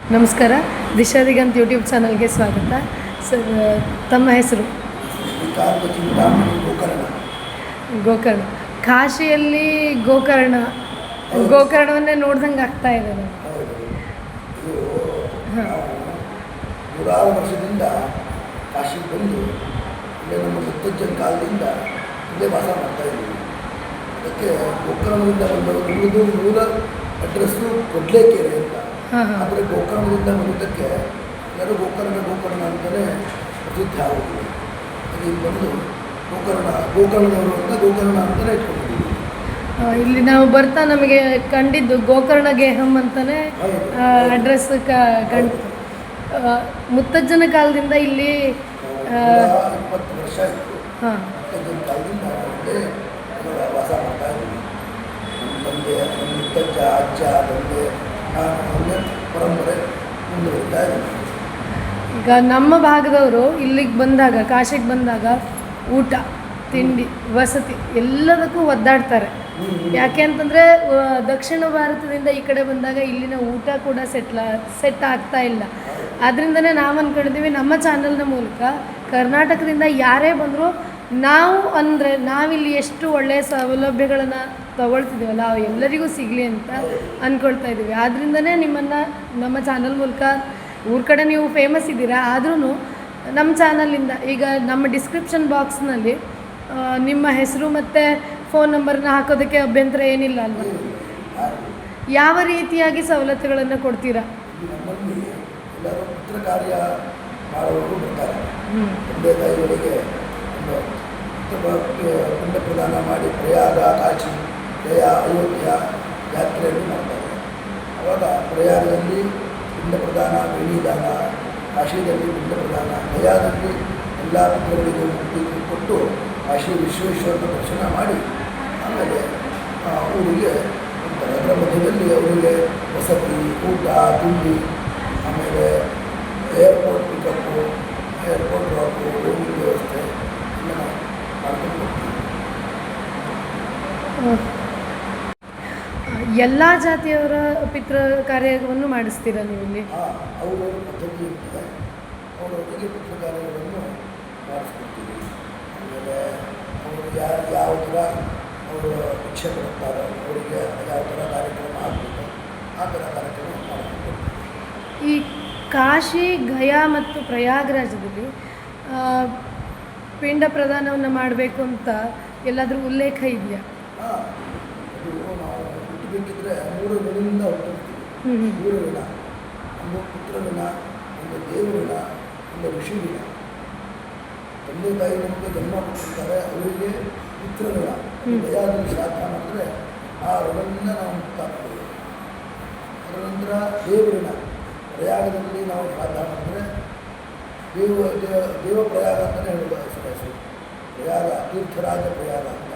ನಮಸ್ಕಾರ. ದಿಶಾದಿಗಂತ ಯೂಟ್ಯೂಬ್ ಚಾನಲ್ಗೆ ಸ್ವಾಗತ. ಸರ್ ತಮ್ಮ ಹೆಸರು? ಗೋಕರ್ಣ. ಕಾಶಿಯಲ್ಲಿ ಗೋಕರ್ಣ. ಗೋಕರ್ಣವನ್ನೇ ನೋಡ್ದಂಗೆ ಆಗ್ತಾ ಇದೆ ನೂರಾರು ವರ್ಷದಿಂದ ಕಾಶಿಗೆ ಬಂದು ಇಲ್ಲೇ ನಮ್ಮ ಮುತ್ತಜ್ಜನ ಕಾಲದಿಂದ ಇಲ್ಲೇ ವಾಸ ಮಾಡ್ತಾ ಇದ್ದೀವಿ ಅದಕ್ಕೆ ಗೋಕರ್ಣದಿಂದ ಬಂದವರು ನಮ್ಮದು ಮೂಲ ಅಡ್ರೆಸ್ಸು ಕೊಡ್ಲೇಕೆರೆ ಅಂತ. ಆದರೆ ಗೋಕರ್ಣದಿಂದ ಮುಂದಕ್ಕೆ ಎಲ್ಲರೂ ಗೋಕರ್ಣ ಗೋಕರ್ಣ ಅಂತಲೇ ಪ್ರಸಿದ್ಧ ಆಗೋದು. ಅದು ಇಲ್ಲಿ ಬಂದು ಗೋಕರ್ಣ ಗೋಕರ್ಣದವರು ಅಂತ ಗೋಕರ್ಣ ಅಂತಲೇ ಇಟ್ಕೊಂಡಿದ್ದೀವಿ. ಇಲ್ಲಿ ನಾವು ಬರ್ತಾ ನಮಗೆ ಕಂಡಿದ್ದು ಗೋಕರ್ಣ ಗೇಹಂ ಅಂತಾನೆ ಅಡ್ರೆಸ್ ಕಂಡು ಮುತ್ತಜ್ಜನ ಕಾಲದಿಂದ ಇಲ್ಲಿ ಇಪ್ಪತ್ತು ವರ್ಷ ಆಯಿತು. ಹಾಂ ಮುತ್ತಜ್ಜನ ಕಾಲದಿಂದ ನಾವು ಇಲ್ಲೇ ನಾವು ವಾಸ ಮಾಡ್ತಾ ಇದ್ದೀವಿ ನಮ್ಮ ತಂದೆ ನಮ್ಮ ಮುತ್ತಜ್ಜ ಅಜ್ಜ ತಂದೆ ನಾನು ಹಂಗೆ ಪರಂಪರೆ ಮುಂದುವರಿತಾ ಇದ್ದೀವಿ ಈಗ ನಮ್ಮ ಭಾಗದವರು ಇಲ್ಲಿಗೆ ಬಂದಾಗ, ಕಾಶಿಗೆ ಬಂದಾಗ ಊಟ, ತಿಂಡಿ, ವಸತಿ ಎಲ್ಲದಕ್ಕೂ ಒದ್ದಾಡ್ತಾರೆ. ಯಾಕೆ ಅಂತಂದರೆ ದಕ್ಷಿಣ ಭಾರತದಿಂದ ಈ ಕಡೆ ಬಂದಾಗ ಇಲ್ಲಿನ ಊಟ ಕೂಡ ಸೆಟ್ಲ, ಸೆಟ್ ಆಗ್ತಾ ಇಲ್ಲ. ಅದರಿಂದನೇ ನಾವು ಅಂದ್ಕೊಂಡಿದ್ದೀವಿ ನಮ್ಮ ಚಾನಲ್ನ ಮೂಲಕ ಕರ್ನಾಟಕದಿಂದ ಯಾರೇ ಬಂದರೂ ನಾವು ಅಂದರೆ ನಾವಿಲ್ಲಿ ಎಷ್ಟು ಒಳ್ಳೆಯ ಸೌಲಭ್ಯಗಳನ್ನು ತಗೊಳ್ತಿದ್ದೀವಲ್ಲ ಅವು ಎಲ್ಲರಿಗೂ ಸಿಗಲಿ ಅಂತ ಅಂದ್ಕೊಳ್ತಾ ಇದ್ದೀವಿ. ಆದ್ದರಿಂದನೇ ನಿಮ್ಮನ್ನು ನಮ್ಮ ಚಾನಲ್ ಮೂಲಕ ಊರ ಕಡೆ ನೀವು ಫೇಮಸ್ ಇದ್ದೀರಾ? ಆದ್ರೂ ನಮ್ಮ ಚಾನಲಿಂದ ಈಗ ನಮ್ಮ ಡಿಸ್ಕ್ರಿಪ್ಷನ್ ಬಾಕ್ಸ್ನಲ್ಲಿ ನಿಮ್ಮ ಹೆಸರು ಮತ್ತು ಫೋನ್ ನಂಬರ್ನ ಹಾಕೋದಕ್ಕೆ ಅಭ್ಯಂತರ ಏನಿಲ್ಲ ಅಲ್ವಾ? ಯಾವ ರೀತಿಯಾಗಿ ಸವಲತ್ತುಗಳನ್ನು ಕೊಡ್ತೀರಾ? ತಂದೆ ತಾಯಿಗಳಿಗೆ ಪ್ರದಾನ ಮಾಡಿ ಪ್ರಯಾಗ ಕಾಶಿ ಗಯ ಅಯೋಧ್ಯ ಯಾತ್ರೆಯನ್ನು ಮಾಡ್ತಾರೆ ಅವಾಗ ಪ್ರಯಾಗದಲ್ಲಿ ಪಿಂಡ ಪ್ರಧಾನ ಬೆಳ್ಳಿದಾನ ಕಾಶಿಯಲ್ಲಿ ಪಿಂಡ ಪ್ರಧಾನ ಗಯಾದಲ್ಲಿ ಎಲ್ಲ ಪುತ್ರಗಳಿಗೂ ಮುಕ್ತಿ ಕೊಟ್ಟು ಕಾಶಿ ವಿಶ್ವೇಶ್ವರನ ದರ್ಶನ ಮಾಡಿ, ಆಮೇಲೆ ಊರಿಗೆ ಅದರ ಮಧ್ಯದಲ್ಲಿ ಅವರಿಗೆ ವಸತಿ, ಊಟ, ತಿಂಡಿ, ಆಮೇಲೆ ಎಲ್ಲ ಜಾತಿಯವರ ಪಿತೃ ಕಾರ್ಯವನ್ನು ಮಾಡಿಸ್ತೀರಾ ನೀವು ಇಲ್ಲಿ ಆ ಅವರವರ ಪದ್ಧತಿ ಇರ್ತದೆ. ಅವರವರಿಗೆ ಪುತ್ರ ಕಾರ್ಯಗಳನ್ನು ಮಾಡಿಸ್ಕೊಡ್ತೀವಿ. ಆಮೇಲೆ ಅವರು ಯಾರು ಯಾವ ಥರ ಅವರು ಭಿಕ್ಷೆ ಕೊಡುತ್ತಾರೋ ಅವರಿಗೆ ಯಾವ ಥರ ಕಾರ್ಯಕ್ರಮ ಆಗಬೇಕು ಆ ಥರ ಕಾರ್ಯಕ್ರಮ ಮಾಡ್ಕೊಂಡು ಈ ಕಾಶಿ ಗಯಾ ಮತ್ತು ಪ್ರಯಾಗ್ರಾಜದಲ್ಲಿ ಪಿಂಡ ಪ್ರದಾನವನ್ನು ಮಾಡಬೇಕು ಅಂತ ಎಲ್ಲಾದರೂ ಉಲ್ಲೇಖ ಇದೆಯಾ? ಹಾಂ ನಾವು ಹುಟ್ಟಬೇಕಿದ್ರೆ ಮೂರು ಋಣದಿಂದ ಹುಟ್ಟಿರ್ತೀವಿ ಮೂರು ಋಣ ಒಂದು ಪುತ್ರ ಋಣ ಒಂದು ದೇವ ಋಣ ಒಂದು ಋಷಿ ಋಣ ತಂದೆ ತಾಯಿ ನಮಗೆ ಜನ್ಮ ಕೊಟ್ಟಿರ್ತಾರೆ ಅವರಿಗೆ ಪುತ್ರ ಋಣ ಶಾಖ ದಯಾದಲ್ಲಿ ಮಾಡಿದ್ರೆ ಆ ಋಣದಿಂದ ನಾವು ಮುಕ್ತಾಗ್ತೀವಿ ಅದರ ನಂತರ ದೇವಋಣ ಪ್ರಯಾಗದಲ್ಲಿ ನಾವು ಶ್ರಾದ್ದ ಮಾಡಿದ್ರೆ ದೇವ ದೇವ ಪ್ರಯಾಗ ಅಂತಲೇ ಹೇಳ್ಬೋದು ಹೆಸರು ಪ್ರಯಾಗ ತೀರ್ಥರಾಜ ಪ್ರಯಾಗ ಅಂತ.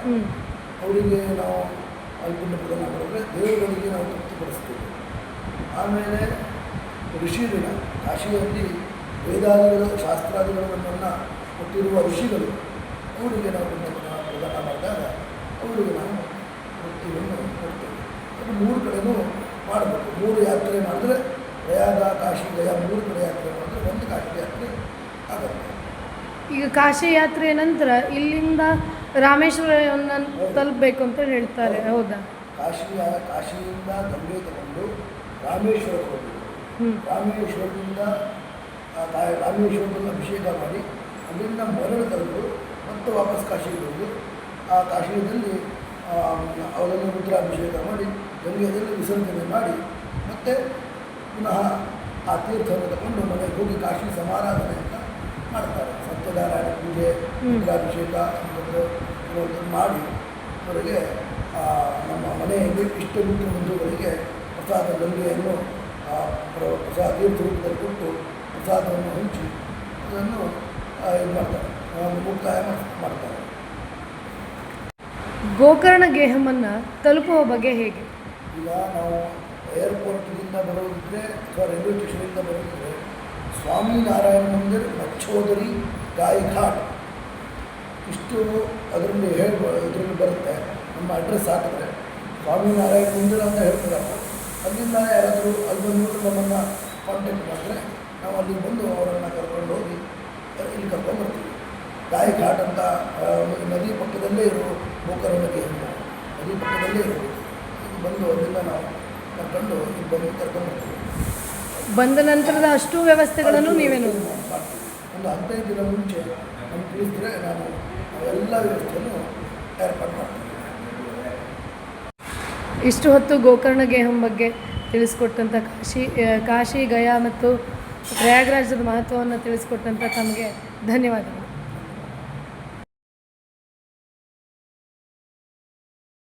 ಅವರಿಗೆ ನಾವು ಅಲ್ಪಿಂಡ ಪ್ರದಾನ ಮಾಡಿದ್ರೆ ದೇವರುಗಳಿಗೆ ನಾವು ತೃಪ್ತಿಪಡಿಸ್ತೀವಿ. ಆಮೇಲೆ ಋಷಿ ದಿನ, ಕಾಶಿಯಲ್ಲಿ ವೇದಾದಿಗಳು ಶಾಸ್ತ್ರಾದಿಗಳನ್ನು ಕೊಟ್ಟಿರುವ ಋಷಿಗಳು, ಅವರಿಗೆ ನಾವು ಪ್ರದಾನ ಮಾಡಿದಾಗ ಅವರಿಗೆ ನಾವು ತೃಪ್ತಿಯನ್ನು ಕೊಡ್ತೇವೆ. ಅದು ಮೂರು ಕಡೆನೂ ಮಾಡಬೇಕು. ಮೂರು ಯಾತ್ರೆ ಮಾಡಿದ್ರೆ ಪ್ರಯಾಗ, ಕಾಶಿ, ಗಯ ಮೂರು ಕಡೆ ಯಾತ್ರೆ ಮಾಡಿದ್ರೆ ಒಂದು ಕಾಶಿ ಯಾತ್ರೆ ಆಗುತ್ತೆ. ಈಗ ಕಾಶಿ ಯಾತ್ರೆಯ ನಂತರ ಇಲ್ಲಿಂದ ರಾಮೇಶ್ವರವನ್ನು ತಲುಪಬೇಕು ಅಂತ ಹೇಳ್ತಾರೆ ಹೌದಾ? ಕಾಶಿ ಕಾಶಿಯಿಂದ ಗಂಗೆ ತಗೊಂಡು ರಾಮೇಶ್ವರ ಹೋಗಬೇಕು ರಾಮೇಶ್ವರದಿಂದ ರಾಮೇಶ್ವರದಲ್ಲಿ ಅಭಿಷೇಕ ಮಾಡಿ ಅಲ್ಲಿಂದ ಮರಳು ತಂದು ಮತ್ತೆ ವಾಪಸ್ ಕಾಶಿಗೆ ಬಂದು ಆ ಕಾಶಿಯಲ್ಲಿ ಅವರನ್ನು ರುದ್ರಾಭಿಷೇಕ ಮಾಡಿ ಗಂಗೆಯಲ್ಲಿ ವಿಸರ್ಜನೆ ಮಾಡಿ ಮತ್ತೆ ಪುನಃ ಆ ತೀರ್ಥವನ್ನು ತಗೊಂಡು ಮನೆಗೆ ಹೋಗಿ ಕಾಶಿ ಸಮಾರಾಧನೆ ಮಾಡ್ತಾರೆ. ಸತ್ಯನಾರಾಯಣ ಪೂಜೆ. ರುದ್ರಾಭಿಷೇಕ ಅಂತಂದು ಮಾಡಿ ಅವರಿಗೆ ನಮ್ಮ ಮನೆಯಲ್ಲಿ ಇಷ್ಟು ಮುಂದೆ ಬಂಧುಗಳಿಗೆ ಪ್ರಸಾದ ಗಂಗೆಯನ್ನು ಪ್ರಸಾದ ರೂಪದಲ್ಲಿ ಕೊಟ್ಟು ಪ್ರಸಾದವನ್ನು ಹಂಚಿ ಅದನ್ನು ಇದು ಮಾಡ್ತಾರೆ. ಮುಕ್ತಾಯ ಮಾಡ್ತಾರೆ. ಗೋಕರ್ಣ ಗೇಹಮನ್ನು ತಲುಪುವ ಬಗ್ಗೆ ಹೇಗೆ? ಈಗ ನಾವು ಏರ್ಪೋರ್ಟ್ನಿಂದ ಬರೋದಿದ್ರೆ ಅಥವಾ ರೈಲ್ವೆ ಸ್ಟೇಷನಿಂದ ಬರೋದಿದ್ರೆ ಸ್ವಾಮಿನಾರಾಯಣ ಮಂದಿರ್, ಮಚ್ಚೋದರಿ ಗಾಯಿ ಘಾಟ್ ಇಷ್ಟು ಅದರಲ್ಲಿ ಹೇಳಿ ಇದರಲ್ಲಿ ಬರುತ್ತೆ. ನಮ್ಮ ಅಡ್ರೆಸ್ ಹಾಕಿದ್ರೆ. ಸ್ವಾಮಿನಾರಾಯಣ ಮಂದಿರ ಅಂತ ಹೇಳ್ತೀರಾ ಅಲ್ಲಿಂದ ಯಾರಾದರೂ ಅಲ್ಲಿ ಬಂದ್ಬಿಟ್ಟು ನಮ್ಮನ್ನು ಕಾಂಟ್ಯಾಕ್ಟ್ ಮಾಡಿದ್ರೆ ನಾವು ಅಲ್ಲಿ ಬಂದು ಅವರನ್ನು ಕರ್ಕೊಂಡು ಹೋಗಿ, ಇಲ್ಲಿ ಕರ್ಕೊಂಡು ಬರ್ತೀವಿ ಗಾಯ ಘಾಟ್ ಅಂತ ನದಿ ಪಕ್ಕದಲ್ಲೇ ಇರೋ ಗೋಕರ್ಣಕ್ಕೆ ನದಿ ಪಕ್ಕದಲ್ಲೇ ಇರೋದು. ಇಲ್ಲಿ ಬಂದು ಅಲ್ಲಿಂದ ನಾವು ಕರ್ಕೊಂಡು ಇಲ್ಲಿ ಬಂದು ಕರ್ಕೊಂಡು ಬರ್ತೀವಿ ಬಂದ ನಂತರದ ಅಷ್ಟು ವ್ಯವಸ್ಥೆಗಳನ್ನು ನೀವೇ ನೋಡಿ ಒಂದು ಹದಿನೈದು ದಿನ ಮುಂಚೆ ನಮ್ಗೆ ತಿಳಿಸಿದ್ರೆ ನಾನು ಅವೆಲ್ಲ ವ್ಯವಸ್ಥೆಯನ್ನು ಏರ್ಪಾಡು ಮಾಡ್ತೀನಿ ಇಷ್ಟು ಹೊತ್ತು ಗೋಕರ್ಣ ಗೇಹಂ ಬಗ್ಗೆ ತಿಳಿಸ್ಕೊಟ್ಟಂಥ ಕಾಶಿ ಕಾಶಿ ಗಯಾ ಮತ್ತು ಪ್ರಯಾಗ್ರಾಜದ ಮಹತ್ವವನ್ನು ತಿಳಿಸ್ಕೊಟ್ಟಂಥ ತಮಗೆ ಧನ್ಯವಾದಗಳು.